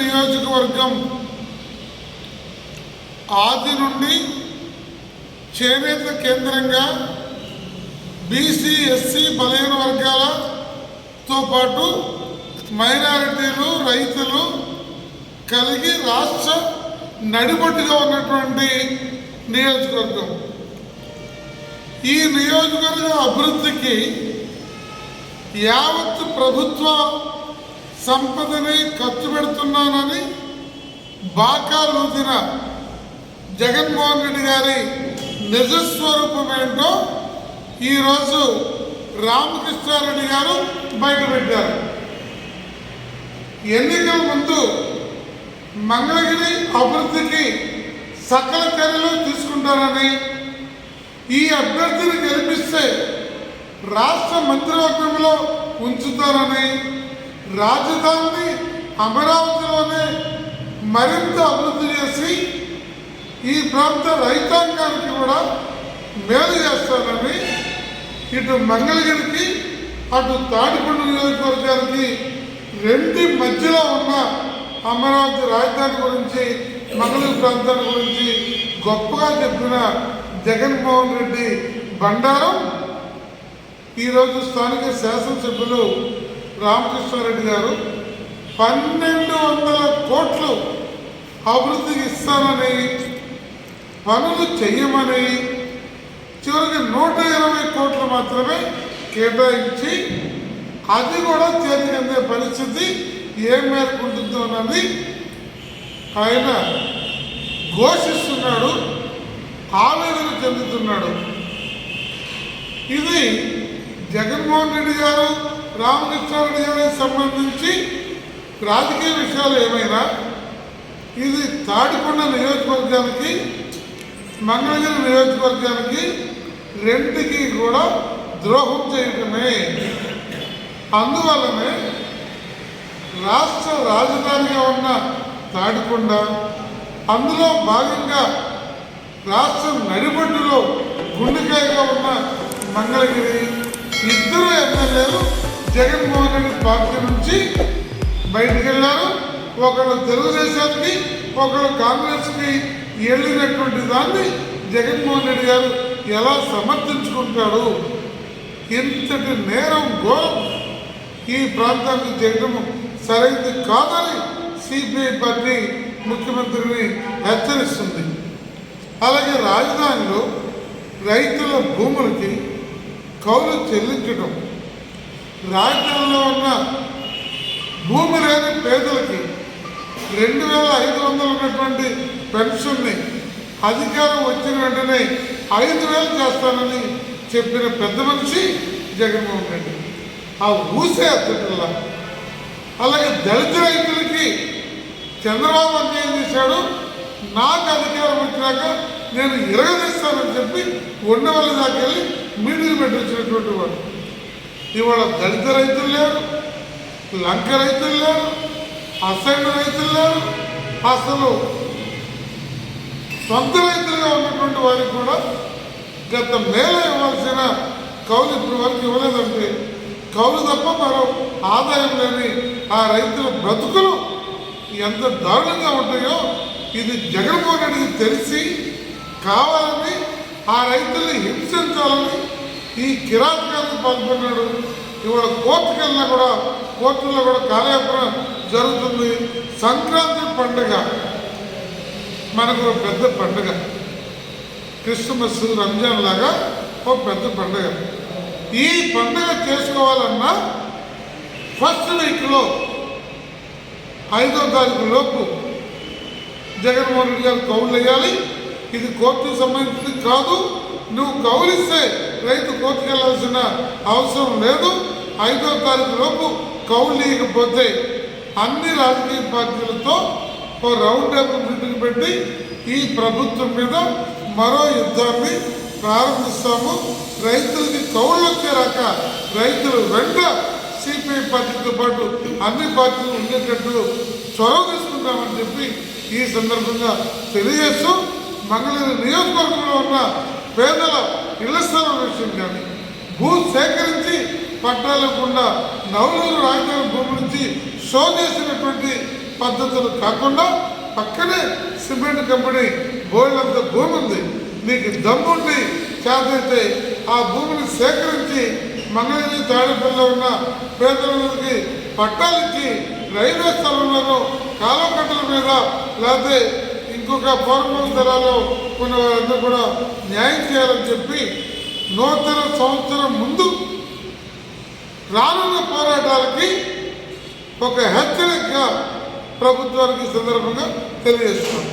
నియోజకవర్గం ఆది నుండి చేనేత కేంద్రంగా బీసీ ఎస్సీ బలహీన వర్గాలతో పాటు మైనారిటీలు రైతులు కలిగి రాష్ట్ర నడిబొట్టుగా ఉన్నటువంటి నియోజకవర్గం. ఈ నియోజకవర్గ అభివృద్ధికి యావత్ ప్రభుత్వ సంపదని ఖర్చు పెడుతున్నానని బాకా లూదిన జగన్మోహన్ రెడ్డి గారి నిజస్వరూపం ఏంటో ఈరోజు రామకృష్ణారెడ్డి గారు బయటపెట్టారు. ఎన్నికల ముందు మంగళగిరి అభివృద్ధికి సకల చర్యలు తీసుకుంటారని ఈ అభ్యర్థిని గెలిపిస్తే రాష్ట్ర మంత్రివర్గంలో ఉంచుతారని రాజధానిని అమరావతిలోనే మరింత అభివృద్ధి చేసి ఈ ప్రాంత రైతాంగానికి కూడా మేలు చేస్తారని ఇటు మంగళగిరికి అటు తాడిపండు నియోజకవర్గానికి రెండు మధ్యలో ఉన్న అమరావతి రాజధాని గురించి మంగళగిరి ప్రాంతాన్ని గురించి గొప్పగా చెప్పిన జగన్మోహన్ రెడ్డి బండారం ఈరోజు స్థానిక శాసనసభ్యులు రామకృష్ణారెడ్డి గారు పన్నెండు వందల కోట్లు అభివృద్ధికి ఇస్తానని పనులు చెయ్యమని చివరికి నూట ఇరవై కోట్లు మాత్రమే కేటాయించి అది కూడా చేతికి అందే పరిస్థితి ఏ మేరకు ఉంటుందో అన్నది ఆయన ఘోషిస్తున్నాడు ఆవేదన చెందుతున్నాడు. ఇది జగన్మోహన్ రెడ్డి గారు రామకృష్ణారెడ్డి గారికి సంబంధించి రాజకీయ విషయాలు ఏమైనా? ఇది తాటికొండ నియోజకవర్గానికి మంగళగిరి నియోజకవర్గానికి రెండుకి కూడా ద్రోహం చేయటమే. అందువలనే రాష్ట్ర రాజధానిగా ఉన్న తాటికొండ అందులో భాగంగా రాష్ట్ర నడిబడ్డులో గుండెకాయగా ఉన్న మంగళగిరి ఇద్దరు ఎమ్మెల్యేలు జగన్మోహన్ రెడ్డి పార్టీ నుంచి బయటికి వెళ్ళారు ఒకళ్ళు తెలుగుదేశానికి ఒకళ్ళు కాంగ్రెస్కి వెళ్ళినటువంటి దాన్ని జగన్మోహన్ రెడ్డి గారు ఎలా సమర్థించుకుంటాడు? ఇంతటి నేరం ఘోరం. ఈ ప్రాంతానికి చేయడం సరైనది కాదని సిపిఐ పార్టీ ముఖ్యమంత్రిని హెచ్చరిస్తుంది. అలాగే రాజధానిలో రైతుల భూములకి కౌలు చెల్లించడం రాజధానిలో ఉన్న భూమి లేని పేదలకి రెండు వేల ఐదు వందలు ఉన్నటువంటి పెన్షన్ని అధికారం వచ్చిన వెంటనే ఐదు వేలు చేస్తానని చెప్పిన పెద్ద మనిషి జగన్మోహన్ రెడ్డి. ఆ ఊసే అతడిలా అలాగే దళిత రైతులకి చంద్రబాబు అన్యాయం చేశాడు. నాకు అధికారం వచ్చినాక నేను ఇరగదీస్తానని చెప్పి ఉండవల్లి దాకా వెళ్ళి మీటింగ్ పెట్టించినటువంటి వాడు. ఇవాళ దళిత రైతులు లేరు లంక రైతులు లేరు అసైన్ రైతులు లేరు అసలు సొంత రైతులుగా ఉన్నటువంటి వారికి కూడా గత మేళ ఇవ్వాల్సిన కౌలు ఇప్పటి వరకు ఇవ్వలేదంటే కౌలు తప్ప మరో ఆదాయం లేని ఆ రైతుల బ్రతుకులు ఎంత దారుణంగా ఉంటాయో ఇది జగన్మోహన్ రెడ్డికి తెలిసి కావాలని ఆ రైతుల్ని హింసించాలని ఈ కిరాతకానికి పాల్గొన్నాడు ఇవాళ కోర్టుకు వెళ్ళినా కూడా కోర్టులో కూడా కార్యాపరం జరుగుతుంది. సంక్రాంతి పండుగ మనకు పెద్ద పండుగ. క్రిస్మస్ రంజాన్ లాగా ఒక పెద్ద పండుగ. ఈ పండుగ చేసుకోవాలన్నా ఫస్ట్ వీక్లో ఐదో తారీఖు లోపు జగన్మోహన్ రెడ్డి గారు కౌలు వేయాలి. ఇది కోర్టుకు సంబంధించింది కాదు. నువ్వు కౌలిస్తే రైతు కోర్టుకు అవసరం లేదు. ఐదో తారీఖు లోపు కౌలు ఇవ్వకపోతే అన్ని రాజకీయ పార్టీలతో ఓ రౌండ్ టేబుల్ మీటింగ్ పెట్టి ఈ ప్రభుత్వం మీద మరో యుద్ధాన్ని ప్రారంభిస్తాము. రైతులకి కౌళ్ళు వచ్చేరాక రైతులు వెంట సిపిఐ పార్టీతో పాటు అన్ని పార్టీలు ఉండేటట్టు చొరవ తీసుకుంటామని చెప్పి ఈ సందర్భంగా తెలియజేస్తూ మంగళగిరి నియోజకవర్గంలో ఉన్న పేదల ఇళ్ళ స్థలం విషయం కానీ భూ సేకరించి పట్టాలకుండా నవలూరు రాజధాని భూమి నుంచి షో చేసినటువంటి పద్ధతులు కాకుండా పక్కనే సిమెంట్ కంపెనీ బోర్డులంత భూమి ఉంది. నీకు దమ్ముండి చేతైతే ఆ భూమిని సేకరించి మంగళగిరి తాడేపల్లిలో ఉన్న పేదలకి పట్టాలిచ్చి రైల్వే స్థలంలోనూ కాలకట్టల మీద లేకపోతే ఇంకొక పూర్వం స్థలాల్లో ఉన్న వారందరూ కూడా న్యాయం చేయాలని చెప్పి నూతన సంవత్సరం ముందు రానున్న పోరాటాలకి ఒక హెచ్చరిక ప్రభుత్వానికి సందర్భంగా తెలియజేస్తున్నాం.